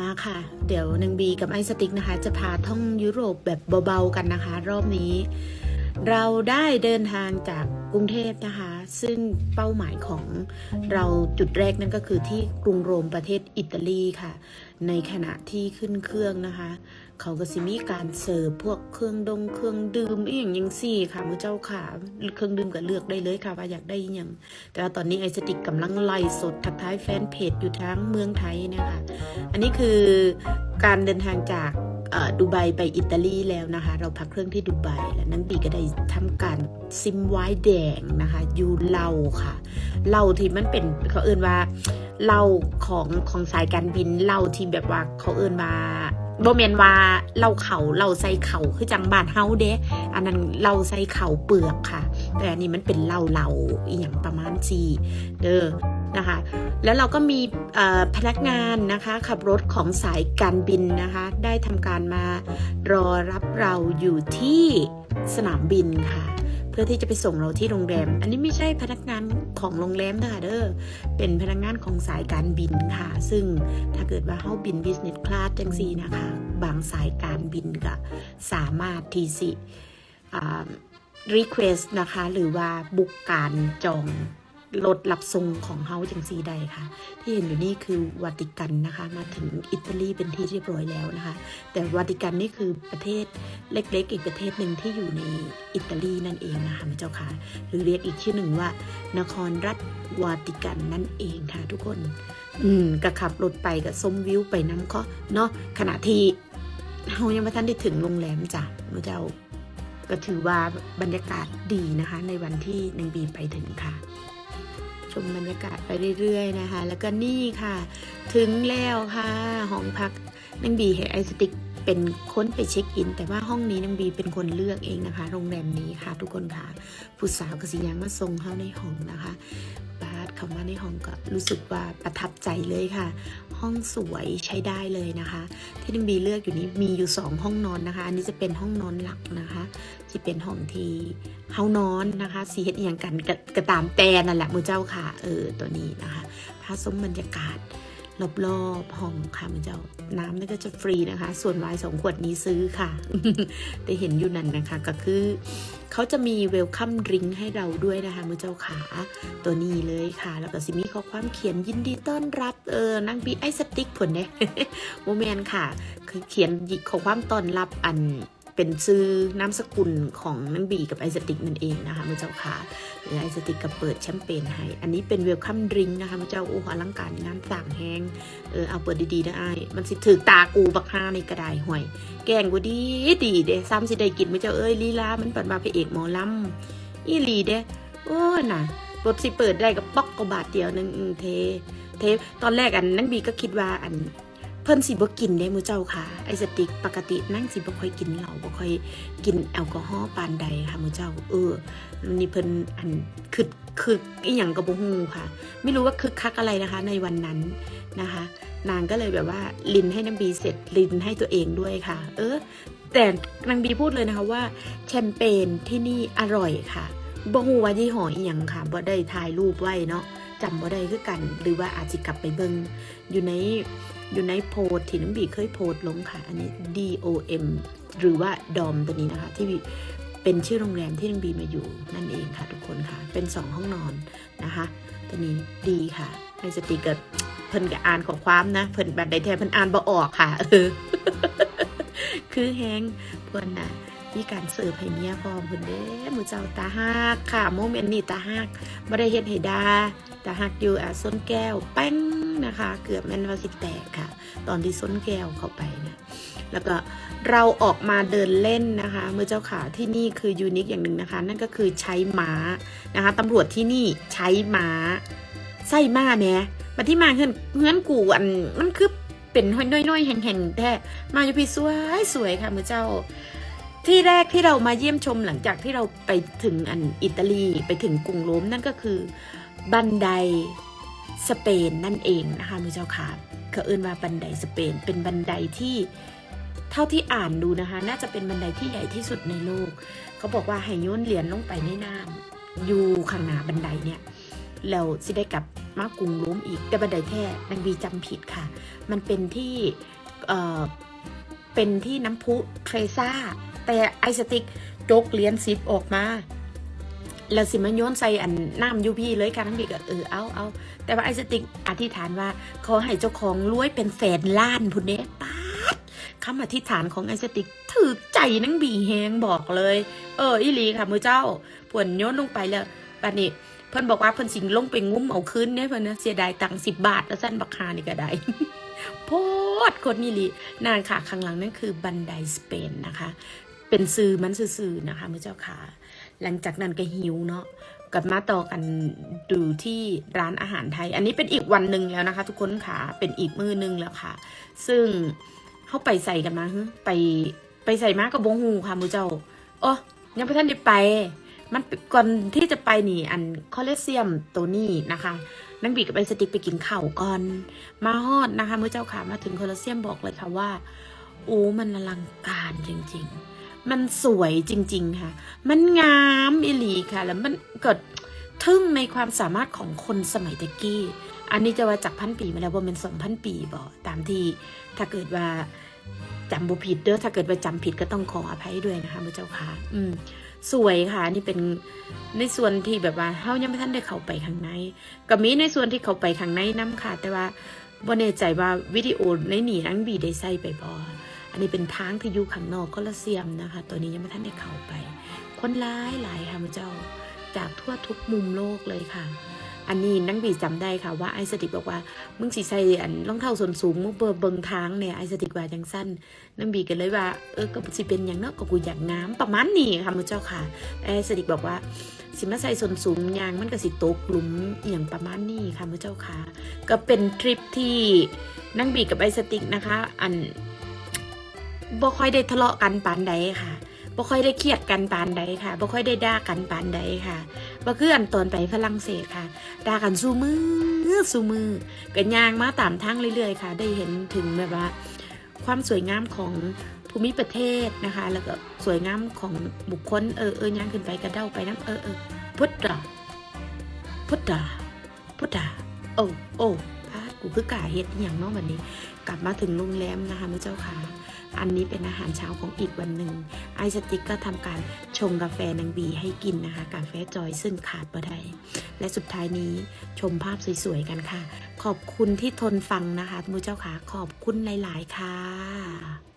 มาค่ะ เดี๋ยวนังบีกับไอสติ๊กนะคะ จะพาท่องยุโรปแบบเบาๆกันนะคะ รอบนี้ เราได้เดินทางจาก กรุงเทพนะคะ ซึ่งเป้าหมายของเราจุดแรกนั่นก็คือที่กรุงโรมประเทศอิตาลีค่ะ ในขณะที่ขึ้นเครื่องนะคะ เขาก็สิมีการเสิร์ฟพวกเครื่องดงเครื่องดื่มอย่างยังสี่ค่ะมือเจ้าค่ะเครื่องดื่มก็เลือกได้เลยค่ะว่าอยากได้อย่างแต่ว่าตอนนี้ไอสติกกำลังไล่สดทักทายแฟนเพจอยู่ทั้งเมืองไทยเนะคะอันนี้คือการเดินทางจาก ดูไบไปอิตาลีแล้วนะคะ เราพักเครื่องที่ดูไบแล้วนังบีก็ได้ทำการซิมไวน์แดงนะคะอยู่เหล้าค่ะเหล้าที่มันเป็นเขาเอ่นว่าเหล้าของของสายการบินเหล้าที่แบบว่าเขาเอ่นว่าโบเมนว่าเหล้าเขาเหล้าใส่เขาคือจังบานเฮาเด้อันนั้นเหล้าใส่เขาเปลือกค่ะ แต่อันนี้มันเป็นเหล้าเหล้าอีหยังประมาณจีเด้อ นะคะ แล้วเราก็มีพนักงานนะคะขับรถของสายการบินนะคะ ได้ทำการมารอรับเราอยู่ที่สนามบินค่ะ เพื่อที่จะไปส่งเราที่โรงแรม อันนี้ไม่ใช่พนักงานของโรงแรมนะคะเด้อเป็นพนักงานของสายการบินค่ะ ซึ่งถ้าเกิดว่าเฮาบิน business class จังซีนะคะ บางสายการบินก็สามารถที่สิอ่า request นะคะ หรือว่าบุกการจอง รถรับส่งของเฮาจังซีใดค่ะ ที่เห็นอยู่นี่คือวาติกันนะคะ มาถึงอิตาลีเป็นที่เรียบร้อยแล้วนะคะ แต่วาติกันนี่คือประเทศเล็กๆ อีกประเทศหนึ่งที่อยู่ในอิตาลีนั่นเองนะคะเจ้าค่ะ หรือเรียกอีกชื่อหนึ่งว่า นครรัฐวาติกันนั่นเองค่ะทุกคน อืมก็ขับรถไปกับส้มวิวไปน้ำก็เนาะขณะที่เฮายังไม่ทันได้ถึงโรงแรมจ้ะพระเจ้าก็ถือว่าบรรยากาศดีนะคะ ในวันที่นางบีไปถึงค่ะ ชมบรรยากาศไปเรื่อยๆนะคะ แล้วก็นี่ค่ะ ถึงแล้วค่ะห้องพักนั่งบีเห้ไอสติก เป็นคนไปเช็คอิน แต่ว่าห้องนี้นางบีเป็นคนเลือกเองนะคะ โรงแรมนี้ค่ะ ทุกคนค่ะ ผู้สาวกสิยังมาทรงเข้าในห้องนะคะบาสเข้ามาในห้องก็รู้สึกว่าประทับใจเลยค่ะ ห้องสวยใช้ได้เลยนะคะ ที่นางบีเลือกอยู่นี้มีอยู่สองห้องนอนนะคะ อันนี้จะเป็นห้องนอนหลักนะคะที่เป็นห้องที่เฮานอนนะคะสีเฮ็ดอย่างกันกระตามแต่นั่นแหละมือเจ้าค่ะ เออตัวนี้นะคะพาสมบรรยากาศ รอบๆห้องค่ะมือเจ้าน้ำนี่ก็จะฟรีนะคะ ส่วนไวน์สองขวดนี้ซื้อค่ะ แต่เห็นอยู่นั่นนะคะก็คือเขาจะมีเวลคัมดริงให้เราด้วยนะคะมือเจ้าขาตัวนี้เลยค่ะ แล้วก็สิมีข้อความเขียนยินดีต้อนรับเออนั่งบีไอสติ๊กผลเนี่ยโมเมนค่ะ คือเขียนข้อความต้อนรับอัน เป็นชื่อนามสกุลของนังบีกับไอสติกนั่นเองนะคะมือเจ้าค่ะหรือไอสติกก็เปิดแชมเปญให้ อันนี้เป็นเวลคัมดริงนะคะมือเจ้าโอ้อลังการงานต่างแห้งเออเอาเปิดดีๆนะไอมันสิถือตากูบักห้าในกระไดห่วย แกงกูดีดีเด้ซ้ำสิได้กินมือเจ้าเอ้ยลีลา มันปัดมาพระเอกหมอลำอีหลีเด้โอ้น่ะรถสิเปิดได้กับป๊อกกบาทเดียวหนึงเท เท ตอนแรกอันนั่งบีก็คิดว่าอัน พิ่นสิบ่กินได้มือเจ้าค่ะ ไอสติกปกตินั่งสิบ่ค่อยกินเหล้าบ่ค่อยกินแอลกอฮอล์ปานใดค่ะมือเจ้า เออนี่เพิ่นอันคึกคึกอีหยังก็บ่ฮู้ค่ะ ไม่รู้ว่าคึกคักอะไรนะคะ ในวันนั้นนะคะ นางก็เลยแบบว่าลินให้นางบีเสร็จลินให้ตัวเองด้วยค่ะ เออ แต่นางบีพูดเลยนะคะว่า แชมเปญที่นี่อร่อยค่ะบ่ฮู้ว่ายี่ห้ออีหยังค่ะบ่ได้ถ่ายรูปไว้เนาะ จำบ่ได้คือกัน หรือว่าอาจจะกลับไปเบิงอยู่ในอยู่ในโพสที่น้ำบีเคยโพสลงค่ะ อันนี้ D O M หรือว่าดอมตัวนี้นะคะ ที่เป็นชื่อโรงแรมที่น้ำบีมาอยู่นั่นเองค่ะทุกคนค่ะ เป็นสองห้องนอนนะคะ ตัวนี้ดีค่ะในสติกเกอร์เพิ่นกับอ่านของความนะ เพิ่นแบบใดแท้เพิ่นอ่านบ่ออกค่ะ เออ คือแฮงเพิ่นน่ะ มีการเสิร์ฟให้เมียพร้อมเพิ่นเด้มือเจ้าตาฮักค่ะโมเมนต์นี้ตาฮักบ่ได้เฮ็ดให้ดาต่หักอยู่อะส้นแก้วแป้งนะคะ เกือบแม่นว่าสิแตกค่ะ ตอนที่ส้นแก้วเข้าไปนะแล้วก็เราออกมาเดินเล่นนะคะเมื่อเจ้าขาที่นี่คือยูนิคอย่างหนึ่งนะคะ นั่นก็คือใช้ม้านะคะตำรวจที่นี่ใช้ม้าไส้ม้าแม่มาที่มาเฮือนเฮือนกูอันมันคือเป็นหอยน้อยๆแห่งๆแท้มาอยู่พี่สวยสวยค่ะเมื่อเจ้า ที่แรกที่เรามาเยี่ยมชมหลังจากที่เราไปถึงอันอิตาลีไปถึงกรุงโรมนั่นก็คือบันไดสเปนนั่นเองนะคะมือเจ้าค่ะเขาเอื่นว่าบันไดสเปน เป็นบันไดที่เท่าที่อ่านดูนะคะ น่าจะเป็นบันไดที่ใหญ่ที่สุดในโลก เขาบอกว่าให้โยนเหรียญลงไปในน้ำอยู่ข้างหน้าบันไดเนี่ยเราสิได้กลับมากรุงล้มอีกแต่บันไดแท้นางบีจำผิดค่ะ มันเป็นที่เออเป็นที่น้ำพุเทรซ่า แต่ไอสติกจกเหรียญสิบออกมาแล้วสิมันโยนใส่อันน้ำยูพี่เลยค่ะทั้งบีก็เออเอาเอาแต่ว่าไอสติกอธิษฐานว่าขอให้เจ้าของรวยเป็นแสนล้านพุ่นเด้ป๊าดคำอธิษฐานของไอสติกถือใจนังบีแฮงบอกเลย เอออีลีค่ะมือเจ้าผวนโยนลงไปแล้วบัดนี้เพิ่นบอกว่าเพิ่นสิงลงไปงุ้มเอาคืนเนี่ยเพิ่นนะเสียดายตังค์สิบบาทแล้วสั้นบักคานี่ก็ได้โพดคนนี่ลีนานค่ะข้างหลังนั่นคือบันไดสเปนนะคะ เป็นซื้อมันซื่อๆนะคะมือเจ้าค่ะหลังจากนั้นก็หิวเนาะกลับมาต่อกันดูที่ร้านอาหารไทย อันนี้เป็นอีกวันหนึ่งแล้วนะคะ ทุกคนค่ะเป็นอีกมือหนึ่งแล้วค่ะ ซึ่งเขาไปใส่กันมาไปไปใส่มากับบงหูค่ะมือเจ้าโอ้ยังไม่ทันได้ไป มันก่อนที่จะไปนี่อันคอเลสเซียมตัวนี้นะคะนังบีกับไอสติกไปกินข้าวก่อน มาฮอดนะคะมือเจ้าขามาถึงคอเลสเซียมบอกเลยค่ะว่าโอ้มันอลังการจริง ๆ มันสวยจริง ๆ ค่ะ มันงามอิหลีค่ะ แล้วมันเกิดทึ่งในความสามารถของคนสมัยตะกี้ อันนี้จะว่าจากพันปีมาแล้วว่าเป็นสองพันปีบอตามที่ถ้าเกิดว่าจำบุผิดเด้อถ้าเกิดว่าจำผิดก็ต้องขออภัยด้วยนะคะเมื่อเจ้าค่ะอืมสวยค่ะ นี่เป็นในส่วนที่แบบว่าเฮายังไม่ทันได้เข้าไปข้างในก็มีในส่วนที่เข้าไปข้างในน้ำค่ะ แต่ว่าบ่แน่ใจว่าวิดีโอในหนีนังบีได้ใส่ไปบ่อั นนี้เป็นทางที่อยู่ข้างนอกก็ละเซียมนะคะ ตัวนี้ยังไม่ทันได้เข้าไป คนร้ายหลายค่ะพระเจ้าจากทั่วทุกมุมโลกเลยค่ะ อันนี้นังบีจำได้ค่ะว่าไอสติกบอกว่ามึงสิใส่อันรองเท้าส้นสูงมึงเบิเบิงทางเนี่ยไอสติกว่าจังสั้นนังบีกันเลยว่าเออก็สิเป็นอย่างเนาะก็กูอยากน้ำประมาณนี้ค่ะมือเจ้าค่ะไอสติกบอกว่าสิมาใส่ส้นสูงยางมันก็สิตกหลุมอย่างประมาณนี้ค่ะมือเจ้าค่ะ ก็เป็นทริปที่นังบีกับไอสติกนะคะ อัน บ่ค่อยได้ทะเลาะกันปานใดค่ะบ่ค่อยได้เครียดกันปานใดค่ะบ่ค่อยได้ด่ากันปานใดค่ะบ่คืออันตอนไปฝรั่งเศสค่ะด่ากันสู้มือสู้มือกันยางมาตามทางเรื่อยๆค่ะ ได้เห็นถึงแบบว่า ความสวยงามของภูมิประเทศนะคะ แล้วก็สวยงามของบุคคลเออเออย่างขึ้นไปกระเด้าไปน้ำเออเออพุทธะพุทธะพุทธะโอ้โอ้พาดกูคือกาเฮ็ดอย่างเน้องวันนี้ กลับมาถึงโรงแรมนะคะแม่เจ้าค่ะ อันนี้เป็นอาหารเช้าของอีกวันหนึ่งไอสติ๊กก็ทำการชงกาแฟนางบีให้กินนะคะ กาแฟจอยซึ่งขาดบ่ได้และสุดท้ายนี้ชมภาพสวยๆกันค่ะ ขอบคุณที่ทนฟังนะคะทุกเจ้าขาขอบคุณหลาย ๆ ค่ะ